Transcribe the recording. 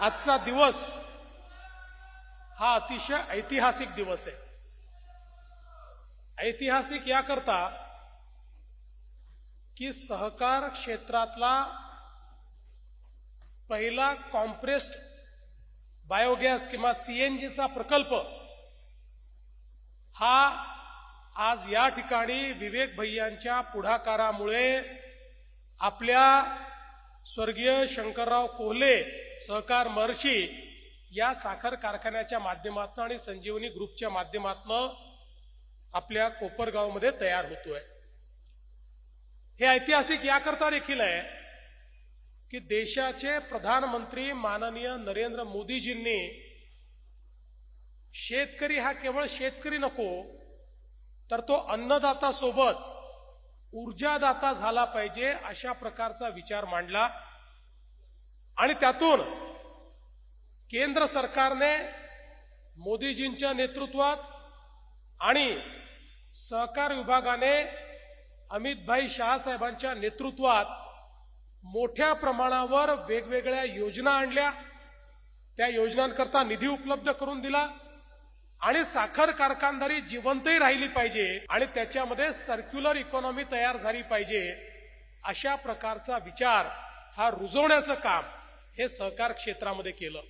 आजचा दिवस हा अतिशय ऐतिहासिक दिवस आहे. ऐतिहासिक याकरता की सहकार क्षेत्रातला पहिला कॉम्प्रेस्ड बायोगॅस किंवा सीएनजीचा प्रकल्प हा आज या ठिकाणी विवेक भैयांच्या पुढाकारामुळे आपल्या स्वर्गीय शंकरराव कोहले सहकार महर्षी या साखर कारखान्याच्या माध्यमातून आणि संजीवनी ग्रुपच्या माध्यमातून आपल्या कोपरगावमध्ये तयार होतोय. हे ऐतिहासिक याकरता देखील आहे की देशाचे प्रधानमंत्री माननीय नरेंद्र मोदीजींनी शेतकरी हा केवळ शेतकरी नको तर तो अन्नदाता सोबत ऊर्जादाता झाला पाहिजे अशा प्रकारचा विचार मांडला. आणि त्यातून केंद्र सरकारने मोदीजींच्या नेतृत्वात आणि सहकार विभागाने अमितभाई शहासाहेबांच्या नेतृत्वात मोठ्या प्रमाणावर वेगवेगळ्या योजना आणल्या. त्या योजनांकरता निधी उपलब्ध करून दिला. आणि साखर कारखानदारी जिवंतही राहिली पाहिजे आणि त्याच्यामध्ये सर्क्युलर इकॉनॉमी तयार झाली पाहिजे अशा प्रकारचा विचार हा रुजवण्याचं काम हे सहकार क्षेत्रामध्ये केलं.